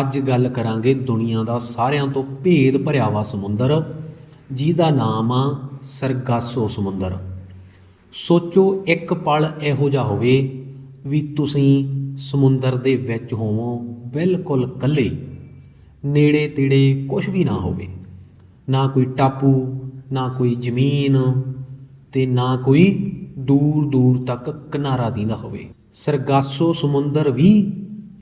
ਅੱਜ ਗੱਲ ਕਰਾਂਗੇ ਦੁਨੀਆ ਦਾ ਸਾਰਿਆਂ ਤੋਂ ਭੇਦ ਭਰਿਆਵਾ ਸਮੁੰਦਰ, ਜਿਹਦਾ ਨਾਮ ਆ ਸਰਗਾਸੋ ਸਮੁੰਦਰ। ਸੋਚੋ ਇੱਕ ਪਲ ਇਹੋ ਜਿਹਾ ਹੋਵੇ ਵੀ ਤੁਸੀਂ ਸਮੁੰਦਰ ਦੇ ਵਿੱਚ ਹੋਵੋ ਬਿਲਕੁਲ ਇਕੱਲੇ। ਨੇੜੇ ਤੇੜੇ ਕੁਝ ਵੀ ਨਾ ਹੋਵੇ। ਨਾ ਕੋਈ ਟਾਪੂ, ਨਾ ਕੋਈ ਜ਼ਮੀਨ ਤੇ ਨਾ ਕੋਈ ਦੂਰ ਦੂਰ ਤੱਕ ਕਿਨਾਰਾ ਦੀਂਦਾ ਹੋਵੇ। ਸਰਗਾਸੋ ਸਮੁੰਦਰ ਵੀ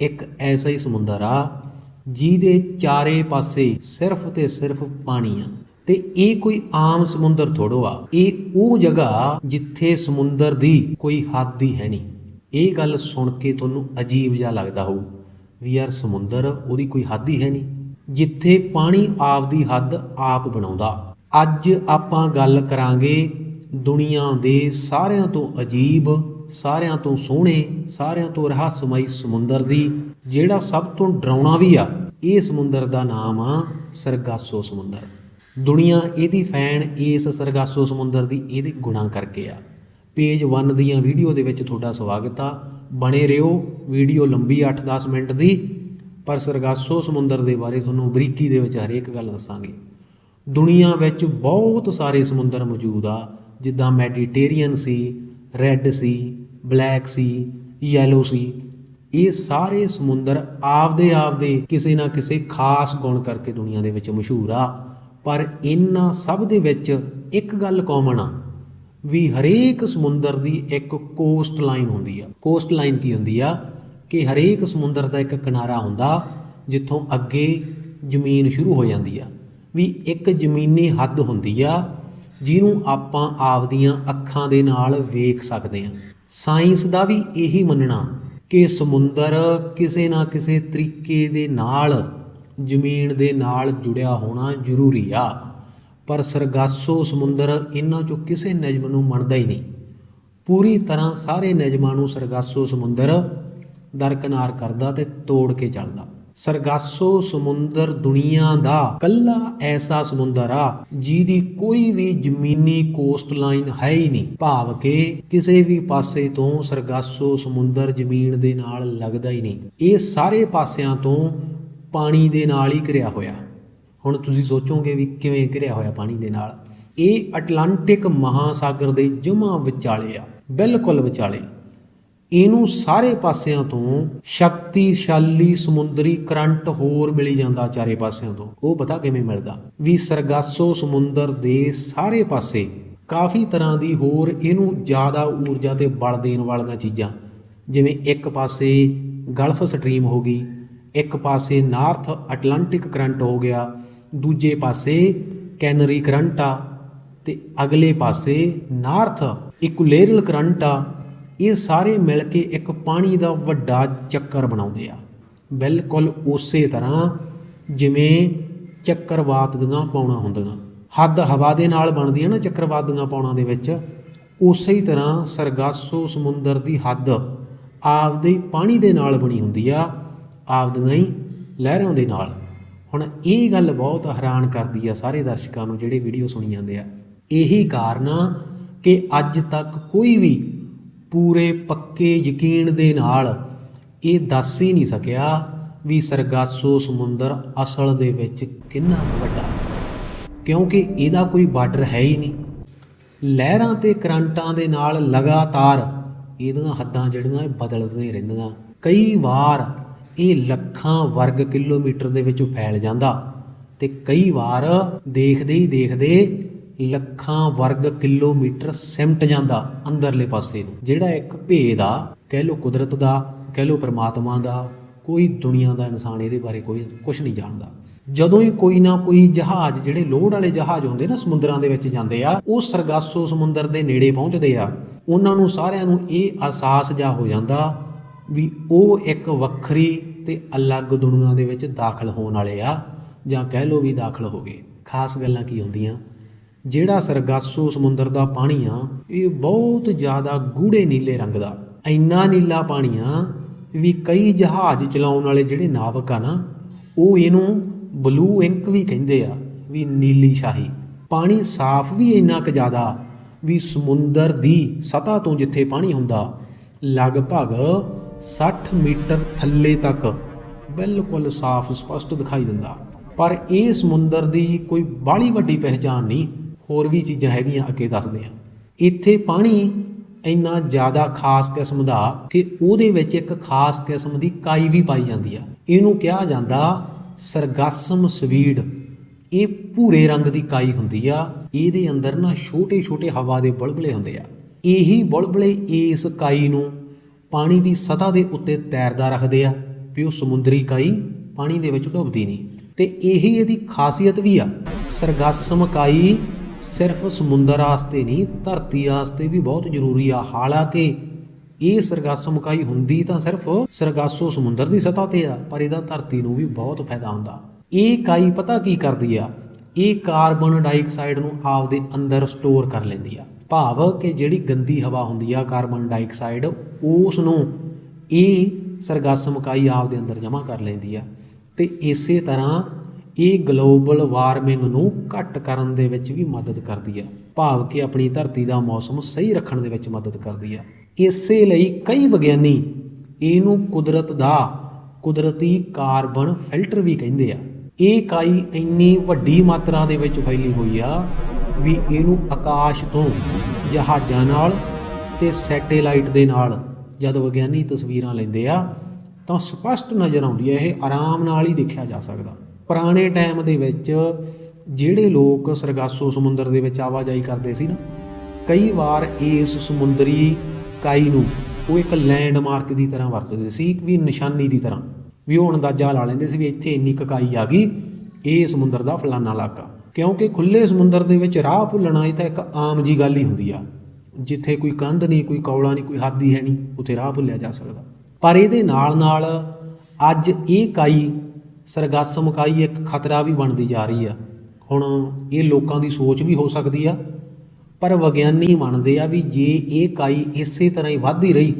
ਇੱਕ ਐਸਾ ਹੀ ਸਮੁੰਦਰ ਆ, ਜਿਹਦੇ ਚਾਰੇ ਪਾਸੇ ਸਿਰਫ ਤੇ ਸਿਰਫ ਪਾਣੀ ਆ। ਤੇ ਇਹ ਕੋਈ ਆਮ ਸਮੁੰਦਰ ਥੋੜੋ ਆ। ਇਹ ਉਹ ਜਗ੍ਹਾ ਜਿੱਥੇ ਸਮੁੰਦਰ ਦੀ ਕੋਈ ਹੱਦ ਹੀ ਹੈ ਨਹੀਂ। ਇਹ ਗੱਲ ਸੁਣ ਕੇ ਤੁਹਾਨੂੰ ਅਜੀਬ ਜਿਹਾ ਲੱਗਦਾ ਹੋਊ ਵੀ ਯਾਰ ਸਮੁੰਦਰ ਉਹਦੀ ਕੋਈ ਹੱਦ ਹੀ ਹੈ ਨਹੀਂ, ਜਿੱਥੇ ਪਾਣੀ ਆਪਦੀ ਹੱਦ ਆਪ ਬਣਾਉਂਦਾ। ਅੱਜ ਆਪਾਂ ਗੱਲ ਕਰਾਂਗੇ ਦੁਨੀਆ ਦੇ ਸਾਰਿਆਂ ਤੋਂ ਅਜੀਬ ਸਾਰਿਆਂ ਤੋਂ ਸੋਹਣੇ, ਸਾਰਿਆਂ ਤੋਂ ਰਹੱਸਮਈ ਸਮੁੰਦਰ ਦੀ, ਜਿਹੜਾ ਸਭ ਤੋਂ ਡਰਾਉਣਾ ਵੀ ਆ, ਇਹ ਸਮੁੰਦਰ ਦਾ ਨਾਮ ਆ ਸਰਗਾਸੋ ਸਮੁੰਦਰ। ਦੁਨੀਆ ਇਹਦੀ ਫੈਨ ਇਸ ਸਰਗਾਸੋ ਸਮੁੰਦਰ ਦੀ, ਇਹਦੇ ਗੁਣਾ ਕਰਕੇ ਆ। ਪੇਜ 1 ਦੀਆਂ ਵੀਡੀਓ ਦੇ ਵਿੱਚ ਤੁਹਾਡਾ ਸਵਾਗਤ ਆ। ਬਣੇ ਰਹੋ ਵੀਡੀਓ ਲੰਬੀ 8-10 ਮਿੰਟ ਦੀ, ਪਰ ਸਰਗਾਸੋ ਸਮੁੰਦਰ ਦੇ ਬਾਰੇ ਤੁਹਾਨੂੰ ਬਰੀਕੀ ਦੇ ਵਿੱਚ ਹਰੇਕ ਗੱਲ ਦੱਸਾਂਗੇ। ਦੁਨੀਆ ਵਿੱਚ ਬਹੁਤ ਸਾਰੇ ਸਮੁੰਦਰ ਮੌਜੂਦ ਆ, ਜਿੱਦਾਂ Mediterranean sea red sea black sea yellow sea. ਇਹ ਸਾਰੇ ਸਮੁੰਦਰ ਆਪਦੇ ਆਪਦੇ ਕਿਸੇ ਨਾ ਕਿਸੇ ਖਾਸ ਗੁਣ ਕਰਕੇ ਦੁਨੀਆ ਦੇ ਵਿੱਚ ਮਸ਼ਹੂਰ ਆ। ਪਰ ਇਹਨਾਂ ਸਭ ਦੇ ਵਿੱਚ ਇੱਕ ਗੱਲ ਕਾਮਨ ਆ, ਵੀ ਹਰੇਕ ਸਮੁੰਦਰ ਦੀ ਇੱਕ ਕੋਸਟ ਲਾਈਨ ਹੁੰਦੀ ਆ। ਕੋਸਟ ਲਾਈਨ ਕੀ ਹੁੰਦੀ ਆ? ਕਿ ਹਰੇਕ ਸਮੁੰਦਰ ਦਾ ਇੱਕ ਕਿਨਾਰਾ ਹੁੰਦਾ, ਜਿੱਥੋਂ ਅੱਗੇ ਜ਼ਮੀਨ ਸ਼ੁਰੂ ਹੋ ਜਾਂਦੀ ਆ। ਵੀ ਇੱਕ ਜ਼ਮੀਨੀ ਹੱਦ ਹੁੰਦੀ ਆ ਜਿਹਨੂੰ ਆਪਾਂ ਆਪਦੀਆਂ ਅੱਖਾਂ ਦੇ ਨਾਲ ਵੇਖ ਸਕਦੇ ਹਾਂ। ਸਾਇੰਸ ਦਾ ਵੀ ਇਹੀ ਮੰਨਣਾ ਕਿ ਸਮੁੰਦਰ ਕਿਸੇ ਨਾ ਕਿਸੇ ਤਰੀਕੇ ਦੇ ਨਾਲ, ਜ਼ਮੀਨ ਦੇ ਨਾਲ ਜੁੜਿਆ ਹੋਣਾ ਜ਼ਰੂਰੀ ਆ। ਪਰ ਸਰਗਾਸੋ ਸਮੁੰਦਰ ਇਹਨਾਂ ਚੋਂ ਕਿਸੇ ਨਿਯਮ ਨੂੰ ਮੰਨਦਾ ਹੀ ਨਹੀਂ। ਪੂਰੀ ਤਰ੍ਹਾਂ ਸਾਰੇ ਨਿਯਮਾਂ ਨੂੰ ਸਰਗਾਸੋ ਸਮੁੰਦਰ ਦਰਕਨਾਰ ਕਰਦਾ ਤੇ ਤੋੜ ਕੇ ਚੱਲਦਾ। ਸਰਗਾਸੋ ਸਮੁੰਦਰ ਦੁਨੀਆ ਦਾ, ਕੱਲਾ ਐਸਾ ਸਮੁੰਦਰ ਆ, ਜਿਹਦੀ ਕੋਈ ਵੀ ਜ਼ਮੀਨੀ ਕੋਸਟ ਲਾਈਨ ਹੈ ਹੀ ਨਹੀਂ। ਭਾਵ ਕਿ ਕਿਸੇ ਵੀ ਪਾਸੇ ਤੋਂ ਸਰਗਾਸੋ ਸਮੁੰਦਰ ਜ਼ਮੀਨ ਦੇ ਨਾਲ ਲੱਗਦਾ ਹੀ ਨਹੀਂ। ਇਹ ਸਾਰੇ ਪਾਸਿਆਂ ਤੋਂ ਪਾਣੀ ਦੇ ਨਾਲ ਹੀ ਘਿਰਿਆ ਹੋਇਆ। ਹੁਣ ਤੁਸੀਂ ਸੋਚੋਗੇ ਵੀ ਕਿਵੇਂ ਘਿਰਿਆ ਹੋਇਆ ਪਾਣੀ ਦੇ ਨਾਲ? ਇਹ ਅਟਲਾਂਟਿਕ ਮਹਾਸਾਗਰ ਦੇ ਜਮਾ ਵਿਚਾਲੇ ਆ, ਬਿਲਕੁਲ ਵਿਚਾਲੇ। ਇਹਨੂੰ ਸਾਰੇ ਪਾਸਿਆਂ ਤੋਂ ਸ਼ਕਤੀਸ਼ਾਲੀ ਸਮੁੰਦਰੀ ਕਰੰਟ ਹੋਰ ਮਿਲੀ ਜਾਂਦਾ ਚਾਰੇ ਪਾਸਿਆਂ ਤੋਂ। ਉਹ ਪਤਾ ਕਿਵੇਂ ਮਿਲਦਾ? ਵੀ ਸਰਗਾਸੋ ਸਮੁੰਦਰ ਦੇ ਸਾਰੇ ਪਾਸੇ ਕਾਫੀ ਤਰ੍ਹਾਂ ਦੀ ਹੋਰ ਇਹਨੂੰ ਜ਼ਿਆਦਾ ਊਰਜਾ ਤੇ ਬਲ ਦੇਣ ਵਾਲੀਆਂ ਚੀਜ਼ਾਂ, ਜਿਵੇਂ ਇੱਕ ਪਾਸੇ ਗਲਫ ਸਟਰੀਮ ਹੋ ਗਈ, ਇੱਕ ਪਾਸੇ ਨਾਰਥ ਅਟਲਾਂਟਿਕ ਕਰੰਟ ਹੋ ਗਿਆ, ਦੂਜੇ ਪਾਸੇ ਕੈਨਰੀ ਕਰੰਟ ਆ ਤੇ ਅਗਲੇ ਪਾਸੇ ਨਾਰਥ ਇਕੁਲੇਰਲ ਕਰੰਟ ਆ। ਇਹ ਸਾਰੇ ਮਿਲ ਕੇ ਇੱਕ ਪਾਣੀ ਦਾ ਵੱਡਾ ਚੱਕਰ ਬਣਾਉਂਦੇ ਆ। ਬਿਲਕੁਲ ਉਸੇ ਤਰ੍ਹਾਂ ਜਿਵੇਂ ਚੱਕਰਵਾਤ ਦੀਆਂ ਪਾਉਣਾ ਹੁੰਦੀਆਂ। ਹੱਦ ਹਵਾ ਦੇ ਨਾਲ ਬਣਦੀਆਂ ਨਾ ਚੱਕਰਵਾਤ ਦੀਆਂ ਪੌਣਾ ਦੇ ਵਿੱਚ। ਉਸੇ ਹੀ ਤਰ੍ਹਾਂ ਸਰਗਾਸੋ ਸਮੁੰਦਰ ਦੀ ਹੱਦ ਆਪਦੇ ਪਾਣੀ ਦੇ ਨਾਲ ਬਣੀ ਹੁੰਦੀ ਆ, ਆਪਦੀਆਂ ਹੀ ਲਹਿਰਾਂ ਦੇ ਨਾਲ। ਹੁਣ ਇਹ ਗੱਲ ਬਹੁਤ ਹੈਰਾਨ ਕਰਦੀ ਆ ਸਾਰੇ ਦਰਸ਼ਕਾਂ ਨੂੰ ਜਿਹੜੇ ਵੀਡੀਓ ਸੁਣੀ ਜਾਂਦੇ ਆ। ਇਹੀ ਕਾਰਨ ਆ ਕਿ ਅੱਜ ਤੱਕ ਕੋਈ ਵੀ ਪੂਰੇ ਪੱਕੇ ਯਕੀਨ ਦੇ ਨਾਲ ਇਹ ਦੱਸ ਹੀ ਨਹੀਂ ਸਕਿਆ ਵੀ ਸਰਗਾਸੋ ਸਮੁੰਦਰ ਅਸਲ ਦੇ ਵਿੱਚ ਕਿੰਨਾ ਕੁ ਵੱਡਾ ਕਿਉਂਕਿ ਇਹਦਾ ਕੋਈ ਬਾਰਡਰ ਹੈ ਹੀ ਨਹੀਂ। ਲਹਿਰਾਂ ਤੇ ਕਰੰਟਾਂ ਦੇ ਨਾਲ ਲਗਾਤਾਰ ਇਹਦੀਆਂ ਹੱਦਾਂ ਜਿਹੜੀਆਂ ਬਦਲਦੀਆਂ ਹੀ ਰਹਿੰਦੀਆਂ। ਕਈ ਵਾਰ ਇਹ ਲੱਖਾਂ ਵਰਗ ਕਿਲੋਮੀਟਰ ਦੇ ਵਿੱਚ ਫੈਲ ਜਾਂਦਾ ਤੇ ਕਈ ਵਾਰ ਦੇਖਦੇ ਹੀ ਦੇਖਦੇ ਲੱਖਾਂ ਵਰਗ ਕਿਲੋਮੀਟਰ ਸਿਮਟ ਜਾਂਦਾ ਅੰਦਰਲੇ ਪਾਸੇ ਨੂੰ। ਜਿਹੜਾ ਇੱਕ ਭੇਦ ਆ, ਕਹਿ ਲੋ ਕੁਦਰਤ ਦਾ, ਕਹਿ ਲੋ ਪ੍ਰਮਾਤਮਾ ਦਾ, ਕੋਈ ਦੁਨੀਆ ਦਾ ਇਨਸਾਨ ਇਹਦੇ ਬਾਰੇ ਕੋਈ ਕੁਝ ਨਹੀਂ ਜਾਣਦਾ। ਜਦੋਂ ਹੀ ਕੋਈ ਨਾ ਕੋਈ ਜਹਾਜ਼, ਜਿਹੜੇ ਲੋਡ ਵਾਲੇ ਜਹਾਜ਼ ਹੁੰਦੇ ਨਾ ਸਮੁੰਦਰਾਂ ਦੇ ਵਿੱਚ ਜਾਂਦੇ ਆ, ਉਹ ਸਰਗਾਸੋ ਸਮੁੰਦਰ ਦੇ ਨੇੜੇ ਪਹੁੰਚਦੇ ਆ, ਉਹਨਾਂ ਨੂੰ ਸਾਰਿਆਂ ਨੂੰ ਇਹ ਅਹਿਸਾਸ ਜਾ ਹੋ ਜਾਂਦਾ ਵੀ ਉਹ ਇੱਕ ਵੱਖਰੀ ਤੇ ਅਲੱਗ ਦੁਨੀਆ ਦੇ ਵਿੱਚ ਦਾਖਲ ਹੋਣ ਵਾਲੇ ਆ, ਜਾਂ ਕਹਿ ਲੋ ਵੀ ਦਾਖਲ ਹੋ ਗਏ। ਖਾਸ ਗੱਲਾਂ ਕੀ ਹੁੰਦੀਆਂ? ਜਿਹੜਾ ਸਰਗਾਸੋ ਸਮੁੰਦਰ ਦਾ ਪਾਣੀ ਆ, ਇਹ ਬਹੁਤ ਜ਼ਿਆਦਾ ਗੂੜੇ ਨੀਲੇ ਰੰਗ ਦਾ। ਇੰਨਾ ਨੀਲਾ ਪਾਣੀ ਆ ਵੀ ਕਈ ਜਹਾਜ਼ ਚਲਾਉਣ ਵਾਲੇ ਜਿਹੜੇ ਨਾਵਕ ਆ ਨਾ, ਉਹ ਇਹਨੂੰ ਬਲੂ ਇੰਕ ਵੀ ਕਹਿੰਦੇ ਆ, ਵੀ ਨੀਲੀ ਸ਼ਾਹੀ। ਪਾਣੀ ਸਾਫ਼ ਵੀ ਇੰਨਾ ਕੁ ਜ਼ਿਆਦਾ ਵੀ ਸਮੁੰਦਰ ਦੀ ਸਤ੍ਹਾ ਤੋਂ ਜਿੱਥੇ ਪਾਣੀ ਹੁੰਦਾ, ਲਗਭਗ 60 ਮੀਟਰ ਥੱਲੇ ਤੱਕ ਬਿਲਕੁਲ ਸਾਫ਼ ਸਪਸ਼ਟ ਦਿਖਾਈ ਦਿੰਦਾ। ਪਰ ਇਹ ਸਮੁੰਦਰ ਦੀ ਕੋਈ ਬਾਹਲੀ ਵੱਡੀ ਪਹਿਚਾਨ ਨਹੀਂ। ਹੋਰ ਵੀ ਚੀਜ਼ਾਂ ਹੈਗੀਆਂ ਅੱਗੇ ਦੱਸਦੇ ਹਾਂ। ਇੱਥੇ ਪਾਣੀ ਇੰਨਾ ਜ਼ਿਆਦਾ ਖਾਸ ਕਿਸਮ ਦਾ ਕਿ ਉਹਦੇ ਵਿੱਚ ਇੱਕ ਖਾਸ ਕਿਸਮ ਦੀ ਕਾਈ ਵੀ ਪਾਈ ਜਾਂਦੀ ਆ। ਇਹਨੂੰ ਕਿਹਾ ਜਾਂਦਾ ਸਰਗਾਸਮ ਸਵੀਡ। ਇਹ ਭੂਰੇ ਰੰਗ ਦੀ ਕਾਈ ਹੁੰਦੀ ਆ। ਇਹਦੇ ਅੰਦਰ ਨਾ ਛੋਟੇ ਛੋਟੇ ਹਵਾ ਦੇ ਬਲਬਲੇ ਹੁੰਦੇ ਆ। ਇਹੀ ਬਲਬਲੇ ਇਸ ਕਾਈ ਨੂੰ ਪਾਣੀ ਦੀ ਸਤਹ ਦੇ ਉੱਤੇ ਤੈਰਦਾ ਰੱਖਦੇ ਆ ਵੀ ਉਹ ਸਮੁੰਦਰੀ ਕਾਈ ਪਾਣੀ ਦੇ ਵਿੱਚ ਡੁੱਬਦੀ ਨਹੀਂ। ਤੇ ਇਹੀ ਇਹਦੀ ਖਾਸੀਅਤ ਵੀ ਆ। ਸਰਗਾਸਮ ਕਾਈ ਸਿਰਫ ਸਮੁੰਦਰ ਵਾਸਤੇ ਨਹੀਂ, ਧਰਤੀ ਵਾਸਤੇ ਵੀ ਬਹੁਤ ਜ਼ਰੂਰੀ ਆ। ਹਾਲਾਂਕਿ ਇਹ ਸਰਗਾਸਮ ਕਾਈ ਹੁੰਦੀ ਤਾਂ ਸਿਰਫ ਸਰਗਾਸੋ ਸਮੁੰਦਰ ਦੀ ਸਤਹ ਤੇ ਆ, ਪਰ ਇਹਦਾ ਧਰਤੀ ਨੂੰ ਵੀ ਬਹੁਤ ਫਾਇਦਾ ਹੁੰਦਾ। ਇਹ ਇਕਾਈ ਪਤਾ ਕੀ ਕਰਦੀ ਆ? ਇਹ ਕਾਰਬਨ ਡਾਈਆਕਸਾਈਡ ਨੂੰ ਆਪਦੇ ਅੰਦਰ ਸਟੋਰ ਕਰ ਲੈਂਦੀ ਆ। ਭਾਵ ਕਿ ਜਿਹੜੀ ਗੰਦੀ ਹਵਾ ਹੁੰਦੀ ਆ, ਕਾਰਬਨ ਡਾਈਆਕਸਾਈਡ ਉਸ ਨੂੰ ਇਹ ਸਰਗਾਸਮ ਕਾਈ ਆਪਦੇ ਅੰਦਰ ਜਮ੍ਹਾਂ ਕਰ ਲੈਂਦੀ ਆ। ਤੇ ਇਸੇ ਤਰ੍ਹਾਂ ਇਹ ਗਲੋਬਲ ਵਾਰਮਿੰਗ ਨੂੰ ਘੱਟ ਕਰਨ ਦੇ ਵਿੱਚ ਵੀ ਮਦਦ ਕਰਦੀ ਆ। ਭਾਵ ਕਿ ਆਪਣੀ ਧਰਤੀ ਦਾ ਮੌਸਮ ਸਹੀ ਰੱਖਣ ਦੇ ਵਿੱਚ ਮਦਦ ਕਰਦੀ ਆ। ਇਸੇ ਲਈ ਕਈ ਵਿਗਿਆਨੀ ਇਹਨੂੰ ਕੁਦਰਤ ਦਾ ਕੁਦਰਤੀ ਕਾਰਬਨ ਫਿਲਟਰ ਵੀ ਕਹਿੰਦੇ ਆ। ਇਹ ਕਾਈ ਇੰਨੀ ਵੱਡੀ ਮਾਤਰਾ ਦੇ ਵਿੱਚ ਫੈਲੀ ਹੋਈ ਆ ਵੀ ਇਹਨੂੰ ਆਕਾਸ਼ ਤੋਂ ਜਹਾਜ਼ਾਂ ਨਾਲ ਤੇ ਸੈਟੇਲਾਈਟ ਦੇ ਨਾਲ ਜਦ ਵਿਗਿਆਨੀ ਤਸਵੀਰਾਂ ਲੈਂਦੇ ਆ ਤਾਂ ਸਪਸ਼ਟ ਨਜ਼ਰ ਆਉਂਦੀ ਹੈ ਇਹ ਆਰਾਮ ਨਾਲ ਹੀ ਦੇਖਿਆ ਜਾ ਸਕਦਾ। ਪੁਰਾਣੇ ਟਾਈਮ ਦੇ ਵਿੱਚ ਜਿਹੜੇ ਲੋਕ ਸਰਗਾਸੋ ਸਮੁੰਦਰ ਦੇ ਵਿੱਚ ਆਵਾਜਾਈ ਕਰਦੇ ਸੀ ਨਾ, ਕਈ ਵਾਰ ਇਸ ਸਮੁੰਦਰੀ ਕਾਈ ਨੂੰ ਉਹ ਇੱਕ ਲੈਂਡਮਾਰਕ ਦੀ ਤਰ੍ਹਾਂ ਵਰਤਦੇ ਸੀ ਵੀ ਨਿਸ਼ਾਨੀ ਦੀ ਤਰ੍ਹਾਂ, ਵੀ ਉਹ ਅੰਦਾਜ਼ਾ ਲਾ ਲੈਂਦੇ ਸੀ ਵੀ ਇੱਥੇ ਇੰਨੀ ਕੁ ਕਾਈ ਆ ਗਈ, ਇਹ ਸਮੁੰਦਰ ਦਾ ਫਲਾਨਾ ਇਲਾਕਾ। ਕਿਉਂਕਿ ਖੁੱਲੇ ਸਮੁੰਦਰ ਦੇ ਵਿੱਚ ਰਾਹ ਭੁੱਲਣਾ ਇਹ ਤਾਂ ਇੱਕ ਆਮ ਜੀ ਗੱਲ ਹੀ ਹੁੰਦੀ ਆ, ਜਿੱਥੇ ਕੋਈ ਕੰਧ ਨਹੀਂ, ਕੋਈ ਕੌਲਾ ਨਹੀਂ, ਕੋਈ ਹੱਦ ਹੀ ਹੈ ਨਹੀਂ, ਉੱਥੇ ਰਾਹ ਭੁੱਲਿਆ ਜਾ ਸਕਦਾ। ਪਰ ਇਹਦੇ ਨਾਲ ਨਾਲ ਅੱਜ ਇਹ ਕਾਈ ਸਰਗਾਸਮ ਕਾਈ ਇੱਕ ਖਤਰਾ ਵੀ ਬਣਦੀ ਜਾ ਰਹੀ ਆ। ਹੁਣ ਇਹ ਲੋਕਾਂ ਦੀ ਸੋਚ ਵੀ ਹੋ ਸਕਦੀ ਆ, ਪਰ ਵਿਗਿਆਨੀ ਮੰਨਦੇ ਆ ਵੀ ਜੇ ਇਹ ਕਾਈ ਇਸੇ ਤਰ੍ਹਾਂ ਹੀ ਵੱਧਦੀ ਰਹੀ,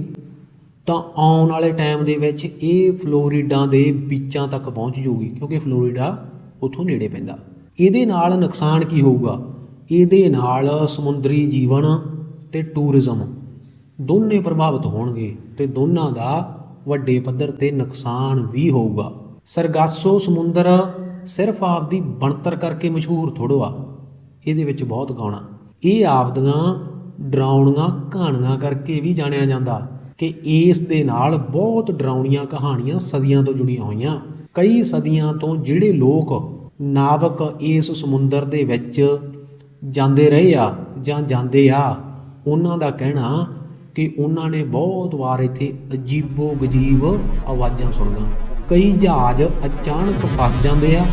ਤਾਂ ਆਉਣ ਵਾਲੇ ਟਾਈਮ ਦੇ ਵਿੱਚ ਇਹ ਫਲੋਰੀਡਾ ਦੇ ਬੀਚਾਂ ਤੱਕ ਪਹੁੰਚ ਜਾਊਗੀ ਕਿਉਂਕਿ ਫਲੋਰੀਡਾ ਉੱਥੋਂ ਨੇੜੇ ਪੈਂਦਾ। ਇਹਦੇ ਨਾਲ ਨੁਕਸਾਨ ਕੀ ਹੋਊਗਾ? ਇਹਦੇ ਨਾਲ ਸਮੁੰਦਰੀ ਜੀਵਨ ਤੇ ਟੂਰਿਜ਼ਮ ਦੋਨੇ ਪ੍ਰਭਾਵਿਤ ਹੋਣਗੇ ਤੇ ਦੋਨਾਂ ਦਾ ਵੱਡੇ ਪੱਧਰ ਤੇ ਨੁਕਸਾਨ ਵੀ ਹੋਊਗਾ। ਸਰਗਾਸੋ ਸਮੁੰਦਰ ਸਿਰਫ ਆਪਦੀ ਬਣਤਰ ਕਰਕੇ ਮਸ਼ਹੂਰ ਥੋੜੋ ਆ। ਇਹਦੇ ਵਿੱਚ ਬਹੁਤ ਗਾਉਣਾ ਇਹ ਆਪਦੀਆਂ ਡਰਾਉਣੀਆਂ ਕਹਾਣੀਆਂ ਕਰਕੇ ਵੀ ਜਾਣਿਆ ਜਾਂਦਾ ਕਿ ਇਸ ਦੇ ਨਾਲ ਬਹੁਤ ਡਰਾਉਣੀਆਂ ਕਹਾਣੀਆਂ ਸਦੀਆਂ ਤੋਂ ਜੁੜੀਆਂ ਹੋਈਆਂ। ਕਈ ਸਦੀਆਂ ਤੋਂ ਜਿਹੜੇ ਲੋਕ ਨਾਵਕ ਇਸ ਸਮੁੰਦਰ ਦੇ ਵਿੱਚ ਜਾਂਦੇ ਰਹੇ ਆ ਜਾਂ ਜਾਂਦੇ ਆ, ਉਹਨਾਂ ਦਾ ਕਹਿਣਾ ਕਿ ਉਹਨਾਂ ਨੇ ਬਹੁਤ ਵਾਰ ਇੱਥੇ ਅਜੀਬੋ ਗਜੀਬ ਆਵਾਜ਼ਾਂ ਸੁਣੀਆਂ। ਕਈ ਜਹਾਜ਼ ਅਚਾਨਕ ਫਸ ਜਾਂਦੇ ਆ,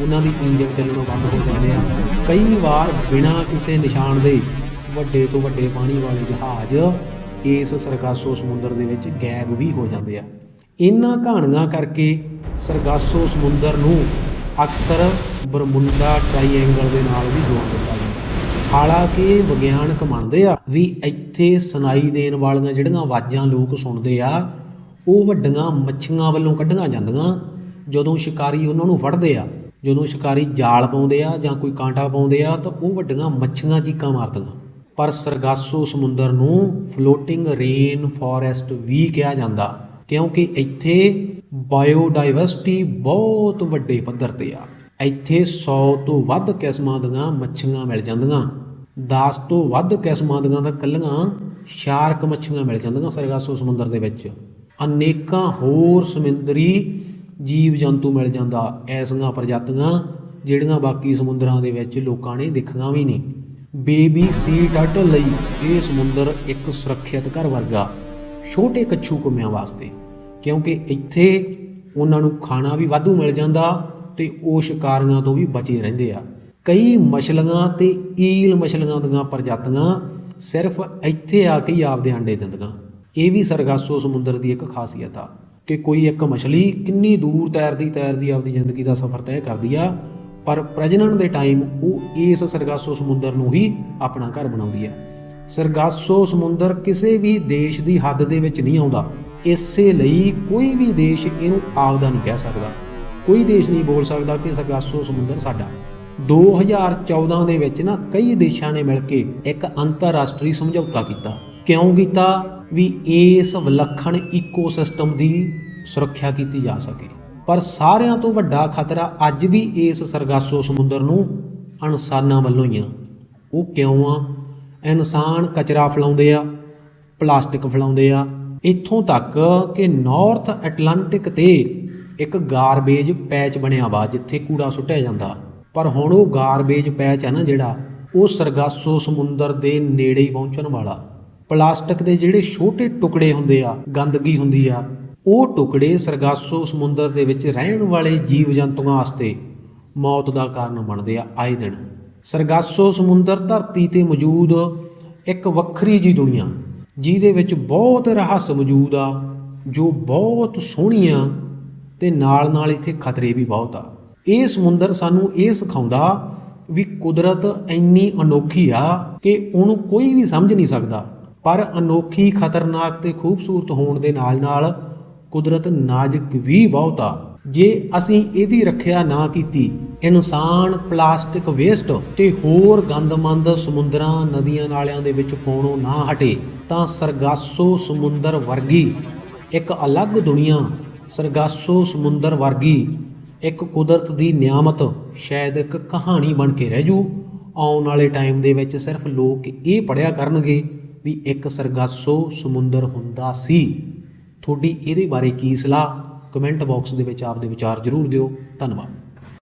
ਉਹਨਾਂ ਦੀ ਇੰਜਨ ਚੱਲਣੋਂ ਬੰਦ ਹੋ ਜਾਂਦੇ ਆ। ਕਈ ਵਾਰ ਬਿਨਾਂ ਕਿਸੇ ਨਿਸ਼ਾਨ ਦੇ ਵੱਡੇ ਤੋਂ ਵੱਡੇ ਪਾਣੀ ਵਾਲੇ ਜਹਾਜ਼ ਇਸ ਸਰਗਾਸੋ ਸਮੁੰਦਰ ਦੇ ਵਿੱਚ ਗਾਇਬ ਵੀ ਹੋ ਜਾਂਦੇ ਆ। ਇਹਨਾਂ ਕਹਾਣੀਆਂ ਕਰਕੇ ਸਰਗਾਸੋ ਸਮੁੰਦਰ ਨੂੰ ਅਕਸਰ ਬਰਮੁੰਡਾ ਟ੍ਰਾਈਐਂਗਲ ਦੇ ਨਾਲ ਵੀ ਜੋੜ ਦਿੱਤਾ ਜਾਂਦਾ ਹਾਲਾਂਕਿ ਵਿਗਿਆਨਕ ਮੰਨਦੇ ਆ ਵੀ ਇੱਥੇ ਸੁਣਾਈ ਦੇਣ ਵਾਲੀਆਂ ਜਿਹੜੀਆਂ ਆਵਾਜ਼ਾਂ ਲੋਕ ਸੁਣਦੇ ਆ ਉਹ ਵੱਡੀਆਂ ਮੱਛੀਆਂ ਵੱਲੋਂ ਕੱਢੀਆਂ ਜਾਂਦੀਆਂ। ਜਦੋਂ ਸ਼ਿਕਾਰੀ ਉਹਨਾਂ ਨੂੰ ਫੜਦੇ ਆ, ਜਦੋਂ ਸ਼ਿਕਾਰੀ ਜਾਲ ਪਾਉਂਦੇ ਆ ਜਾਂ ਕੋਈ ਕਾਂਟਾ ਪਾਉਂਦੇ ਆ ਤਾਂ ਉਹ ਵੱਡੀਆਂ ਮੱਛੀਆਂ ਚੀਕਾਂ ਮਾਰਦੀਆਂ। ਪਰ ਸਰਗਾਸੋ ਸਮੁੰਦਰ ਨੂੰ ਫਲੋਟਿੰਗ ਰੇਨ ਫੋਰੈਸਟ ਵੀ ਕਿਹਾ ਜਾਂਦਾ, ਕਿਉਂਕਿ ਇੱਥੇ ਬਾਇਓਡਾਇਵਰਸਿਟੀ ਬਹੁਤ ਵੱਡੇ ਪੱਧਰ ਤੇ ਆ। ਇੱਥੇ 100 ਤੋਂ ਵੱਧ ਕਿਸਮਾਂ ਦੀਆਂ ਮੱਛੀਆਂ ਮਿਲ ਜਾਂਦੀਆਂ। 10 ਤੋਂ ਵੱਧ ਕਿਸਮਾਂ ਦੀਆਂ ਤਾਂ ਕੱਲੀਆਂ ਸ਼ਾਰਕ ਮੱਛੀਆਂ ਮਿਲ ਜਾਂਦੀਆਂ ਸਰਗਾਸੋ ਸਮੁੰਦਰ ਦੇ ਵਿੱਚ। ਅਨੇਕਾਂ ਹੋਰ ਸਮੁੰਦਰੀ ਜੀਵ ਜੰਤੂ ਮਿਲ ਜਾਂਦਾ। ਐਸੀਆਂ ਪ੍ਰਜਾਤੀਆਂ ਜਿਹੜੀਆਂ ਬਾਕੀ ਸਮੁੰਦਰਾਂ ਦੇ ਵਿੱਚ ਲੋਕਾਂ ਨੇ ਦੇਖੀਆਂ ਵੀ ਨਹੀਂ। ਬੇਬੀ ਸੀ ਟਰਟਲ ਲਈ ਇਹ ਸਮੁੰਦਰ ਇੱਕ ਸੁਰੱਖਿਅਤ ਘਰ ਵਰਗਾ, ਛੋਟੇ ਕੱਛੂ ਕੁੰਮਿਆਂ ਵਾਸਤੇ। ਕਿਉਂਕਿ ਇੱਥੇ ਉਹਨਾਂ ਨੂੰ ਖਾਣਾ ਵੀ ਵਾਧੂ ਮਿਲ ਜਾਂਦਾ ਤੇ ਉਹ ਸ਼ਿਕਾਰੀਆਂ ਤੋਂ ਵੀ ਬਚੇ ਰਹਿੰਦੇ ਆ। ਕਈ ਮਛਲੀਆਂ ਤੇ ਈਲ ਮਛਲੀਆਂ ਦੀਆਂ ਪ੍ਰਜਾਤੀਆਂ ਸਿਰਫ ਇੱਥੇ ਆ ਕੇ ਹੀ ਆਪਦੇ ਅੰਡੇ ਦਿੰਦੀਆਂ। ਇਹ ਵੀ ਸਰਗਾਸੋ ਸਮੁੰਦਰ ਦੀ ਇੱਕ ਖਾਸੀਅਤ ਆ ਕਿ ਕੋਈ ਇੱਕ ਮਛਲੀ ਕਿੰਨੀ ਦੂਰ ਤੈਰਦੀ ਤੈਰਦੀ ਆਪਦੀ ਜ਼ਿੰਦਗੀ ਦਾ ਸਫ਼ਰ ਤੈਅ ਕਰਦੀ ਆ, ਪਰ ਪ੍ਰਜਨਨ ਦੇ ਟਾਈਮ ਉਹ ਇਸ ਸਰਗਾਸੋ ਸਮੁੰਦਰ ਨੂੰ ਹੀ ਆਪਣਾ ਘਰ ਬਣਾਉਂਦੀ ਆ। ਸਰਗਾਸੋ ਸਮੁੰਦਰ ਕਿਸੇ ਵੀ ਦੇਸ਼ ਦੀ ਹੱਦ ਦੇ ਵਿੱਚ ਨਹੀਂ ਆਉਂਦਾ। ਇਸੇ ਲਈ ਕੋਈ ਵੀ ਦੇਸ਼ ਇਹਨੂੰ ਆਪਦਾ ਨਹੀਂ ਕਹਿ ਸਕਦਾ। ਕੋਈ ਦੇਸ਼ ਨਹੀਂ ਬੋਲ ਸਕਦਾ ਕਿ ਸਰਗਾਸੋ ਸਮੁੰਦਰ ਸਾਡਾ। 2014 ਦੇ ਵਿੱਚ ਨਾ ਕਈ ਦੇਸ਼ਾਂ ਨੇ ਮਿਲ ਕੇ ਇੱਕ ਅੰਤਰਰਾਸ਼ਟਰੀ ਸਮਝੌਤਾ ਕੀਤਾ। ਕਿਉਂ ਕੀਤਾ? ਵੀ ਇਸ ਵਿਲੱਖਣ ਇਕੋਸਿਸਟਮ ਦੀ ਸੁਰੱਖਿਆ ਕੀਤੀ ਜਾ ਸਕੇ। ਪਰ ਸਾਰਿਆਂ ਤੋਂ ਵੱਡਾ ਖਤਰਾ ਅੱਜ ਵੀ ਇਸ ਸਰਗਾਸੋ ਸਮੁੰਦਰ ਨੂੰ ਇਨਸਾਨਾਂ ਵੱਲੋਂ ਹੀ ਆ। ਉਹ ਕਿਉਂ ਆ? ਇਨਸਾਨ ਕਚਰਾ ਫੈਲਾਉਂਦੇ ਆ, ਪਲਾਸਟਿਕ ਫੈਲਾਉਂਦੇ ਆ। ਇੱਥੋਂ ਤੱਕ ਕਿ ਨਾਰਥ ਐਟਲਾਂਟਿਕ ਤੇ ਇੱਕ ਗਾਰਬੇਜ ਪੈਚ ਬਣਿਆ ਵਾ, ਜਿੱਥੇ ਕੂੜਾ ਸੁੱਟਿਆ ਜਾਂਦਾ। ਪਰ ਹੁਣ ਉਹ ਗਾਰਬੇਜ ਪੈਚ ਆ ਨਾ ਜਿਹੜਾ, ਉਹ ਸਰਗਾਸੋ ਸਮੁੰਦਰ ਦੇ ਨੇੜੇ ਹੀ ਪਹੁੰਚਣ ਵਾਲਾ। ਪਲਾਸਟਿਕ ਦੇ ਜਿਹੜੇ ਛੋਟੇ ਟੁਕੜੇ ਹੁੰਦੇ ਆ, ਗੰਦਗੀ ਹੁੰਦੀ ਆ, ਉਹ ਟੁਕੜੇ ਸਰਗਾਸੋ ਸਮੁੰਦਰ ਦੇ ਵਿੱਚ ਰਹਿਣ ਵਾਲੇ ਜੀਵ ਜੰਤੂਆਂ ਵਾਸਤੇ ਮੌਤ ਦਾ ਕਾਰਨ ਬਣਦੇ ਆ ਆਏ ਦਿਨ। ਸਰਗਾਸੋ ਸਮੁੰਦਰ ਧਰਤੀ ਤੇ ਮੌਜੂਦ ਇੱਕ ਵੱਖਰੀ ਜੀ ਦੁਨੀਆ, ਜਿਹਦੇ ਵਿੱਚ ਬਹੁਤ ਰਹੱਸ ਮੌਜੂਦ ਆ, ਜੋ ਬਹੁਤ ਸੋਹਣੀ ਆ ਤੇ ਨਾਲ ਨਾਲ ਇੱਥੇ ਖਤਰੇ ਵੀ ਬਹੁਤ ਆ। ਇਹ ਸਮੁੰਦਰ ਸਾਨੂੰ ਇਹ ਸਿਖਾਉਂਦਾ ਵੀ ਕੁਦਰਤ ਇੰਨੀ ਅਨੋਖੀ ਆ ਕਿ ਉਹਨੂੰ ਕੋਈ ਵੀ ਸਮਝ ਨਹੀਂ ਸਕਦਾ। ਪਰ ਅਨੋਖੀ, ਖਤਰਨਾਕ ਤੇ ਖੂਬਸੂਰਤ ਹੋਣ ਦੇ ਨਾਲ-ਨਾਲ ਕੁਦਰਤ ਨਾਜ਼ੁਕ ਵੀ ਬਹੁਤ ਆ। ਜੇ ਅਸੀਂ ਇਹਦੀ ਰੱਖਿਆ ਨਾ ਕੀਤੀ, ਇਨਸਾਨ, ਪਲਾਸਟਿਕ ਵੇਸਟ ਤੇ ਹੋਰ ਗੰਦਮੰਦ ਸਮੁੰਦਰਾਂ, ਨਦੀਆਂ ਨਾਲਿਆਂ ਦੇ ਵਿੱਚ ਪਾਉਣੋਂ ਨਾ ਹਟੇ, ਤਾਂ ਸਰਗਾਸੋ ਸਮੁੰਦਰ ਵਰਗੀ ਇੱਕ ਅਲੱਗ ਦੁਨੀਆ, ਸਰਗਾਸੋ ਸਮੁੰਦਰ ਵਰਗੀ ਇੱਕ ਕੁਦਰਤ ਦੀ ਨਿਆਮਤ ਸ਼ਾਇਦ ਇੱਕ ਕਹਾਣੀ ਬਣ ਕੇ ਰਹਿ ਜੂ। ਆਉਣ ਵਾਲੇ ਟਾਈਮ ਦੇ ਵਿੱਚ ਸਿਰਫ ਲੋਕ ਇਹ ਪੜਿਆ ਕਰਨਗੇ ਵੀ ਇੱਕ ਸਰਗਾਸੋ ਸਮੁੰਦਰ ਹੁੰਦਾ ਸੀ। ਤੁਹਾਡੀ ਇਹਦੇ ਬਾਰੇ ਕੀ ਸਲਾਹ? ਕਮੈਂਟ ਬਾਕਸ ਦੇ ਵਿੱਚ ਆਪਦੇ ਵਿਚਾਰ ਜ਼ਰੂਰ ਦਿਓ। ਧੰਨਵਾਦ।